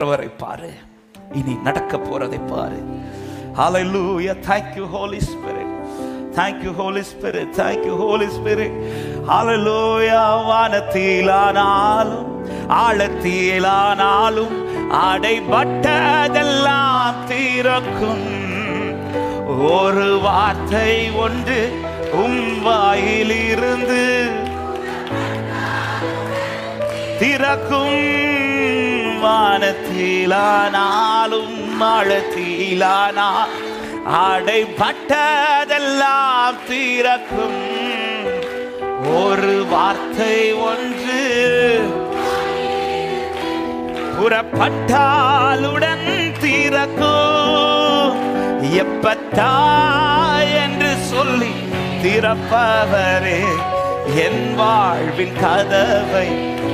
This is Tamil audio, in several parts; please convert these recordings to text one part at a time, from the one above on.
நடக்கிறவரை பாரு இனி நடக்க போறதை பாரு Hallelujah. Thank you, Holy Spirit. Thank you, Holy Spirit. Thank you, Holy Spirit. Hallelujah. வானத்திலானாலும் ஆழத்திலானாலும் அடைபட்டதெல்லாம் திறக்கும் ஒரு வார்த்தை ஒன்று உம் வாயிலிருந்து திறக்கும் வானத்திலானாலும் ஆழத்திலானா அடைப்பட்டதெல்லாம் தீரக்கும் ஒரு வார்த்தை ஒன்று புறப்பட்டாலுடன் தீரக்கும் எப்பத்தா என்று சொல்லி திறப்பவரே என் வாழ்வின் கதவை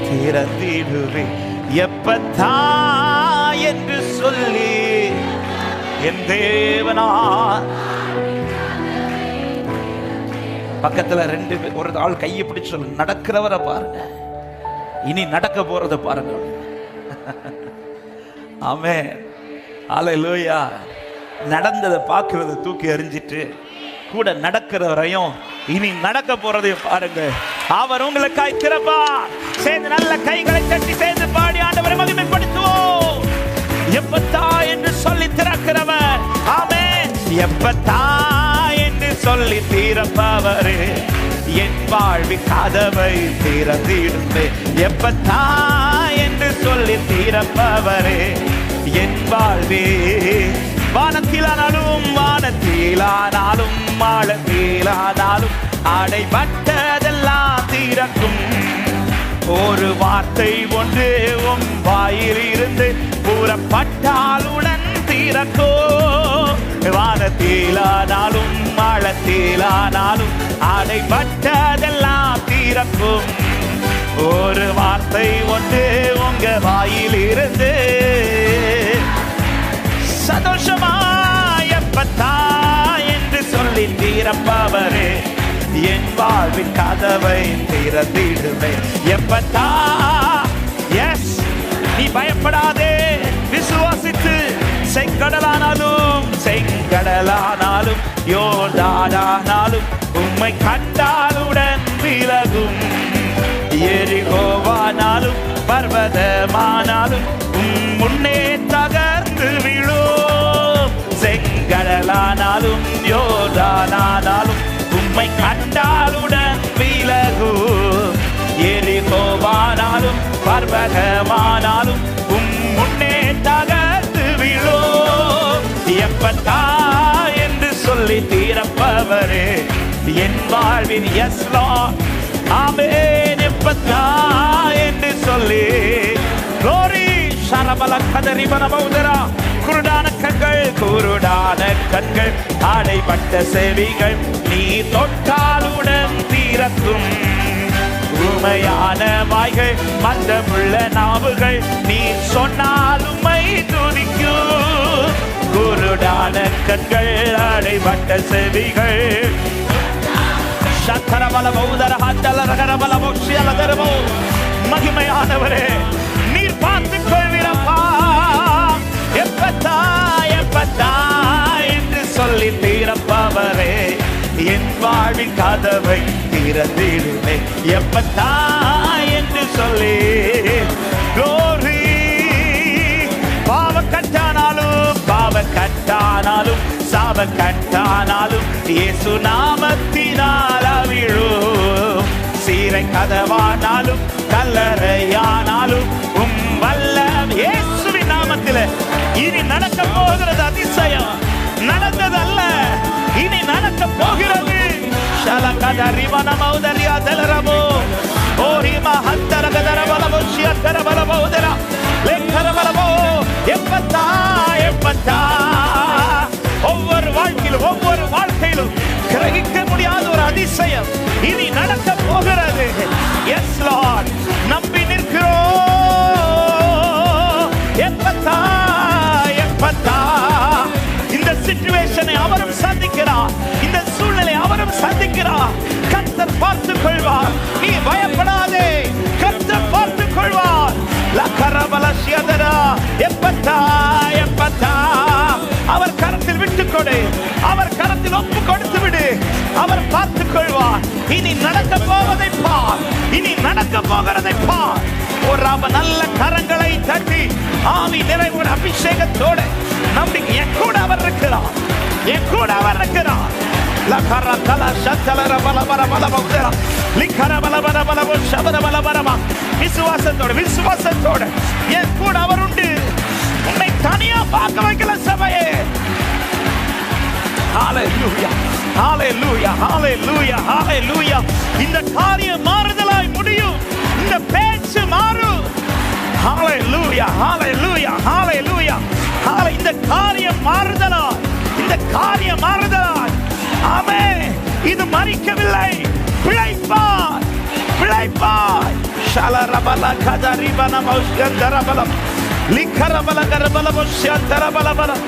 திறந்திடுவேன். எப்பத்தா என்று சொல்லி என் தேவனா பக்கத்துல ரெண்டு பேர் ஒரு ஆள் கையை பிடிச்சு சொல்லு. நடக்கிறவரை பாருங்க. இனி நடக்க போறத பாருங்க. ஆமே அல்லேலூயா நடந்ததை பார்க்கறத தூக்கி எறிஞ்சிட்டு கூட நடக்கிறவரையும் இனி நடக்க போறதையும் பாருங்க. அவர் உங்களுக்காய் திறப்பார். சேர்ந்து நல்ல கைகளை தட்டி சேர்ந்து பாடி ஆண்டவரை மகிமைப்படுத்துவோம். எப்பத்தா என்று சொல்லி திறக்கிறவர். ஆமே எப்பத்தா என்று சொல்லி தீரப்பவரு. என் வாழ்வி கதவை திறந்திடுமே. எப்பத்தா என்று சொல்லி தீரப்பவரு. என் வாழ்வே வானத்திலானாலும் வானத்திலானாலும் மாளத்திலானாலும் எல்லாம் திறக்கும் ஒரு வார்த்தை ஒன்று உன் வாயில் இருந்து கூறப்பட்டால் உடன் திறக்கோ வானத்திலானாலும் ஆழத்திலானாலும் அடைபட்டதெல்லாம் தீரக்கும் ஒரு வார்த்தை ஒன்று உங்க வாயில் இருந்து சந்தோஷமாயப்பத்தா என்று சொல்லி தீரப்பவரே என் வாழ்வின் கதவை திறந்திடுமே. எப்பத்தா? எஸ் நீ பயப்படாதே. விசுவாசித்து செங்கடலானாலும் செங்கடலானாலும் யோர்தானாலும் உம்மை கண்டாலுடன் விலகும். எரிகோவானாலும் பர்வதமானாலும் உம் முன்னே தகர்ந்து விழும். செங்கடலானாலும் யோர்தானாலும் உம்மை கண்ட எரிகோவானாலும் உம் முன்னே தகர்த்து விழோ எப்பத்தா என்று சொல்லி தீரப்பவரே என் வாழ்வின் எஸ்லா ஆமேன் எப்பத்தா என்று சொல்லி. glory சரபல கதறி பனபௌதரா குருடான கண்கள் குருடான கண்கள். அடைபட்ட செவிகள் நீ தொட்டாலுடன் தீரத்தும். உண்மையான வாய்கள் மந்தமுள்ள நாவுகள் நீ சொன்னால் உம்மை துதிக்கும். குருடான கண்கள் அடைபட்ட செவிகள். சக்கரபல பௌதர ஹத்தல ரகரபல மோட்சியல தருமோ மகிமையானவரே நீர் பார்த்துக் கொள்வீரப்பா எப்பத்தா எப்பத்தா என்று சொல்லி தீரப்பா. என் வாழ்வின் கதவை திறந்திடுமே. எப்பத்தா என்று சொல்லி கோரி பாவ கட்டானாலும் பாவ கட்டானாலும் சாவ கட்டானாலும் இயேசு நாமத்தினால் அவிழும். சீரை கதவானாலும் கல்லறையானாலும் உம் வல்ல இயேசுவின் நாமத்தில். இனி நடக்க போகிறது அதிசயம். நடந்ததல்ல. இனி Kadariba Namaudera Telerabo, Orima Hantara Kadarabala, Shiatarabala Maudera, Lekarabalabo, Empata, Empata, ஒவ்வொரு வாழ்க்கையிலும் ஒவ்வொரு வாழ்க்கையிலும் கிரகிக்க முடியாத ஒரு அதிசயம் இது நடக்க போகிறது எஸ் லார்ட் நம்பி கொள்வார். நீ பயப்படாதே. கர்த்தர் பார்த்து கொள்வார். லக்கரபல சியதரா எப்பத்தா எப்பத்தா. அவர் கரத்தில் விட்டு கொடு. அவர் கரத்தில் ஒப்பு கொடுத்து விடு. அவர் பார்த்து கொள்வார். இனி நடக்க போவதை பார். இனி நடக்க போகிறதை பார். ஒரு அவ நல்ல கரங்களை தட்டி ஆவி நிறைவு அபிஷேகத்தோடு. நம்பிக்கை என் கூட அவர் இருக்கிறார். என் கூட அவர் இருக்கிறார். லகர தல சத்தல ரபல பர பல பௌதர லிக்கர பல பர பல என் கூட அவர் உண்டு உன்னை தனியா பார்க்க வைக்கல சபையே ஹalleluya ஹalleluya ஹalleluya ஹalleluya இந்த காரியம் மாறுதலாய் முடியும். இந்த பேச்சு மாறும் ஹalleluya ஹalleluya ஹalleluya ஹalleluya இந்த காரியம் மாறுதலாய். இந்த காரியம் மாறுதலாய். இது மறிக்கவில்லை. பிழைப்பார் பிழைப்பார் ஷலரபல கதரிபன மௌஷ்கந்தரபலம் லிக்கரபல கரபல மௌஷ்யந்தரபலபலம்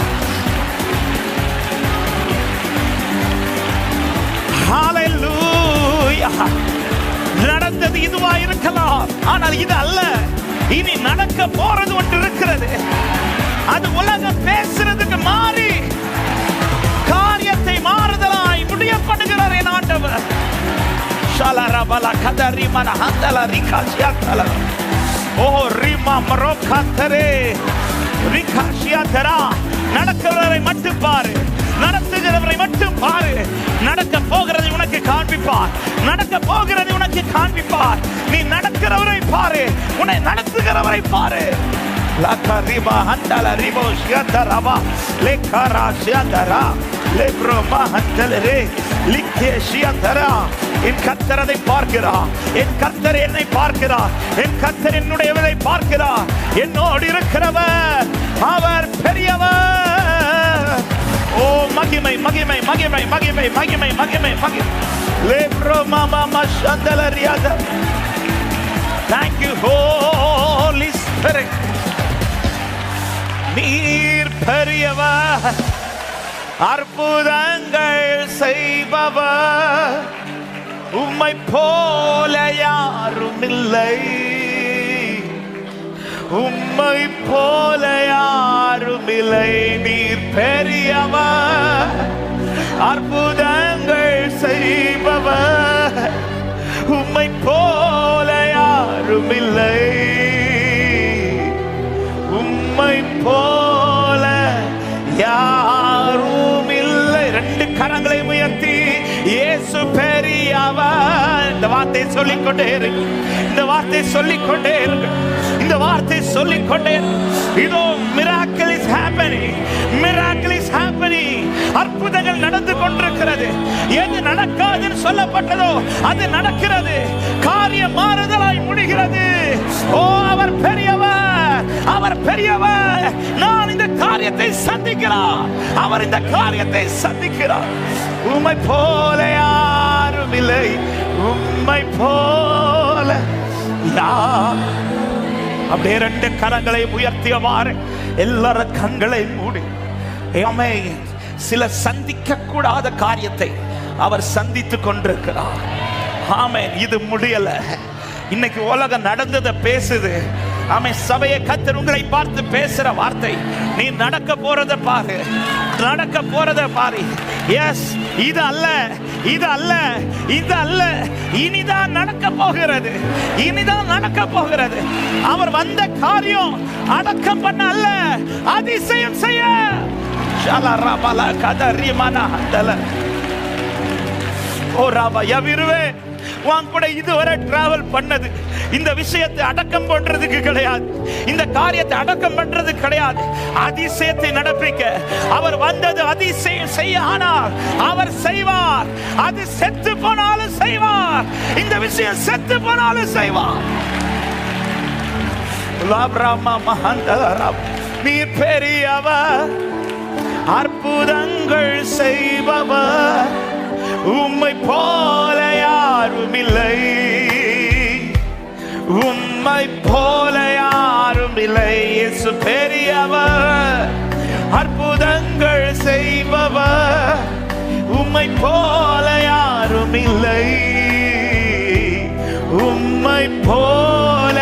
Hallelujah. நடந்தது இதுவா இருக்கலாம். ஆனால் இது அல்ல. இனி நடக்க போறது ஒன்று இருக்கிறது. அது உலகம் பேசுறதுக்கு மாறி. பண்ணுகிறார் என் ஆண்டவர். ஷலரபல கதரி மன ஹந்தல ரிகாஷியாத்தல ஓ ரிமா ஷியா தரா நடக்கிறவரை மட்டும் பாரு. நடத்துகிறவரை மட்டும் பாரு. நடக்க போகிறதை உனக்கு காண்பிப்பார். நடக்க போகிறதை உனக்கு காண்பிப்பார். நீ நடக்கிறவரை பாரு. உன்னை நடத்துகிறவரை பாரு. Laka riba handala ribo shiandaraba lekara shiandara lebroma handalere என் கத்தர் அதை பார்க்கிறார் என் கத்தர் என்னை பார்க்கிறார் என் கத்தர் என்னுடையவரை பார்க்கிறார் என்னோடு இருக்கிறவர் அவர் பெரியவர். ஓ மகிமை மகிமை மகிமை மகிமை மகிமை மகிமை மகிமை. லேப்ரோ மாமா மஷந்தல thank Thank you Holy Spirit. நீர் பெரியவர். அற்புதங்கள் செய்பவர். உம்மை போல யாரும் இல்லை உம்மை போல யாரும் இல்லை நீர் பெரியவர். அற்புதங்கள் செய்பவர். உம்மை போல யாரும் இல்லை வார்த்தை சொல்லிக் கொண்டே இருக்கு. இந்த வார்த்தை சொல்லிக் கொண்டே இருக்கு. இந்த வார்த்தை சொல்லிக் கொண்டே இதோ miracle is happening miracle is happening அற்புதங்கள் நடந்து கொண்டிருக்கிறது. எது நடக்காதுன்னு சொல்லப்பட்டதோ அது நடக்கிறது. காரியம் மாறுதலாய் முடிகிறது. ஓ அவர் பெரியவர். அவர் பெரியவர். நான் இந்த காரியத்தை சந்திக்கிறார். அவர் இந்த காரியத்தை சந்திக்கிறார். உமை போலையா? யாரும் இல்லை உண்மை போல அப்படியே ரெண்டு கரங்களை உயர்த்தியவாறு எல்லாரும் கண்களை மூடி ஆமே சில சந்திக்க கூடாத காரியத்தை அவர் சந்தித்துக் கொண்டிருக்கிறார். ஆமென். இது முடியல. இன்னைக்கு உலகம் நடந்ததை பேசுது. ஆமை சபையை கத்தர் உங்களை பார்த்து பேசுற வார்த்தை. நீ நடக்க போறத பாரு. நடக்க போறத பாரு. எஸ் இது அல்ல. இது அல்ல இது அல்ல இனிதான் நடக்க போகிறது. இனிதான் நடக்க போகிறது. அவர் வந்த காரியம் அடக்கம் பண்ண அல்ல. அதிசயம் செய்ய. ஓ ராபா விருவே. உன் கூட இதுவரை டிராவல் பண்ணது. இந்த விஷயத்தை அடக்கம் பண்றதுக்கு கிடையாது. இந்த காரியத்தை அடக்கம் பண்றது கிடையாது. அதிசயத்தை நடப்பிக்க. அவர் வந்தது அதிசயம் செய்ய ஆனால் அவர் செய்வார். அது செத்து போனாலும் செய்வார். இந்த விஷயம் செத்து போனாலும் செய்வார். லாப்ராமா நீ பெரியவர். அற்புதங்கள் செய்பவர். உம்மை போல யாரும் இல்லை உம்மை போல யாரும் இல்லை. இயேசு பெரியவர் அற்புதங்கள் செய்பவர். உம்மை போல யாரும் இல்லை. உம்மை போல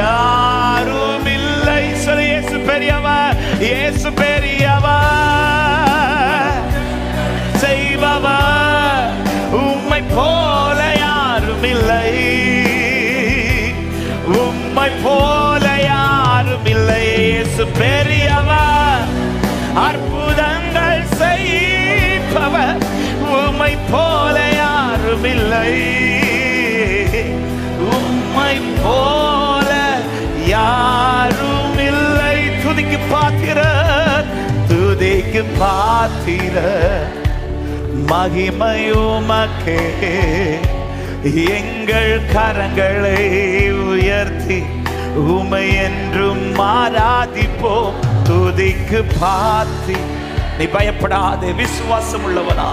யாரும் இல்லை. சொல்லு இயேசு பெரியவர் இயேசு பெரிய போல யாரும் இல்லை இயேசு பெரியவர் அற்புதங்கள் செய்பவர் உம்மை போல யாரும் இல்லை உம்மை போல யாரும் இல்லை துதிக்கு பாத்திர துதிக்கு பாத்திர மகிமையுமக்கே எங்கள் கரங்களை உயர்த்தி உமை என்றும் மாறாதிப்போம். துதிக்கு பாத்தி. நீ பயப்படாதே விசுவாசம் உள்ளவனா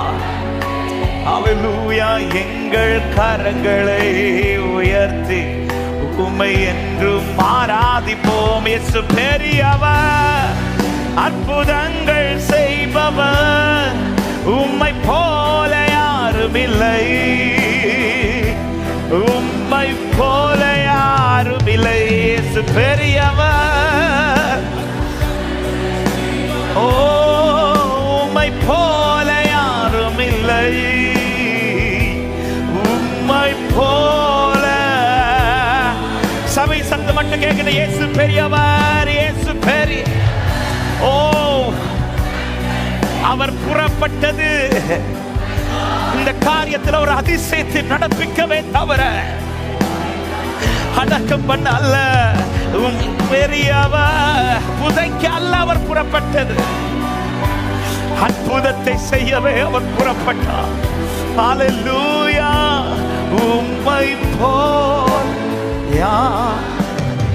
அல்லேலூயா எங்கள் கரங்களை உயர்த்தி. உமை என்றும் மாறாதிப்போம். எசு பெரியவர் அற்புதங்கள் செய்பவர். உம்மை போல யாரும் இல்லை உம்மை போல யாரும் இல்லை இயேசு பெரியவர். ஓ உம்மை போல யாரும் இல்லை உம்மை போல. சபை சத்தம் மட்டும் கேட்கிற இயேசு பெரியவர் இயேசு பெரிய ஓ அவர் புறப்பட்டது. இந்த காரியத்தில் ஒரு அதிசயத்தை நடப்பிக்கவே தவிர அடக்கம் பண்ண அல்ல புதைக்க அல்ல அவர் புறப்பட்டது. அற்புதத்தை செய்யவே அவர் புறப்பட்டார். ஹalleluya உம்மை போல்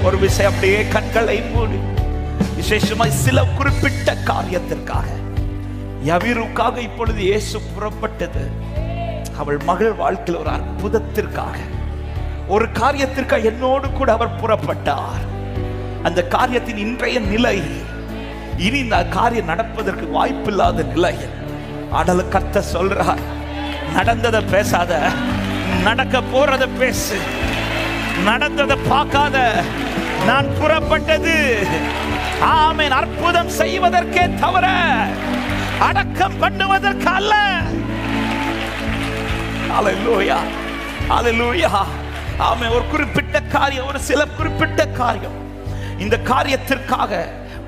ஒரு விஷயம் அப்படியே கண்களை மூடி. விசேஷமாய் சில குறிப்பிட்ட காரியத்திற்காக. யவிருக்காக இப்பொழுது இயேசு புறப்பட்டது. அவள் மகள் வாழ்க்கையில் ஒரு அற்புதத்திற்காக. ஒரு காரியத்திற்கு என்னோடு கூட அவர் புறப்பட்டார். அந்த காரியத்தின் இன்றைய நிலை இனி இந்த காரியம் நடப்பதற்கு வாய்ப்பில்லாத நிலை. ஆடல கத்த சொல்றார் நடந்ததை பேசாத நடக்க போறத பேசு. நடந்ததை பார்க்காத நான் புறப்பட்டது. ஆமேன் அற்புதம் செய்வதற்கே தவிர அடக்கம் பண்ணுவதற்கு அல்ல. அலலூயா அலலூயா ஆமென் ஒரு குறிப்பிட்ட காரியம் ஒரு சில குறிப்பிட்ட காரியம். இந்த காரியத்திற்காக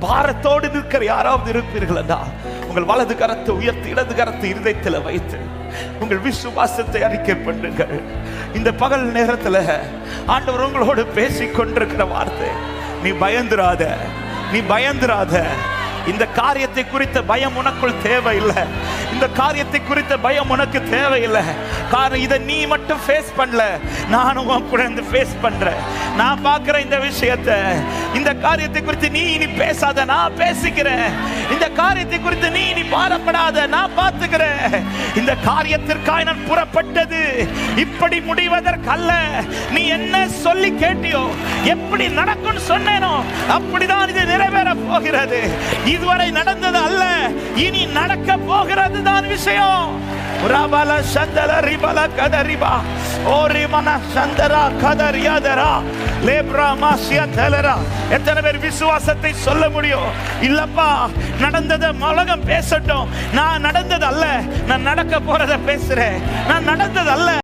பாரத்தோடு நிற்கிற யாராவது இருப்பீர்கள் என்றால் உங்கள் வலது கரத்தை உயர்த்தி இடது கரத்தை இருதயத்தில் வைத்து உங்கள் விசுவாசத்தை அறிக்கை பண்ணுங்கள். இந்த பகல் நேரத்தில் ஆண்டவர் உங்களோடு பேசிக் கொண்டிருக்கிற வார்த்தை நீ பயந்துராத நீ பயந்துராத இந்த காரியத்தை குறித்த பயம் உனக்குள் தேவையில்லை. இந்த காரியத்தை குறித்த பயம் உனக்கு தேவையில்லை. காரணம் இதை நீ மட்டும் ஃபேஸ் பண்ணல. நானும் உன் கூட இருந்து ஃபேஸ் பண்றேன். நான் பார்க்கிற இந்த விஷயத்தை இந்த காரியத்தை குறித்து நீ இனி பேசாத நான் பேசிக்கிறேன். இந்த காரியத்தை குறித்து நீ இனி பாரப்படாத நான் பார்த்துக்கிறேன். இந்த காரியத்திற்காக நான் புறப்பட்டது இப்படி முடிவதற்கல்ல. நீ என்ன சொல்லி கேட்டியோ எப்படி நடக்கும்னு சொன்னேனோ அப்படிதான் இது நிறைவேற போகிறது. இதுவரை நடந்தது அல்ல. இனி நடக்க போகிறது தான் விஷயம். ரபல சந்தல ரிபல கதரிபா. ஓ ரிமன சந்தரா கதரியாதரா லேப்ரா மாசியா தலரா. எத்தனை பேர் விசுவாசத்தை சொல்ல முடியும்? இல்லப்பா நடந்ததை உலகம் பேசட்டும். நான் நடந்தது அல்ல நான் நடக்க போறத பேசுறேன். நான் நடந்தது அல்ல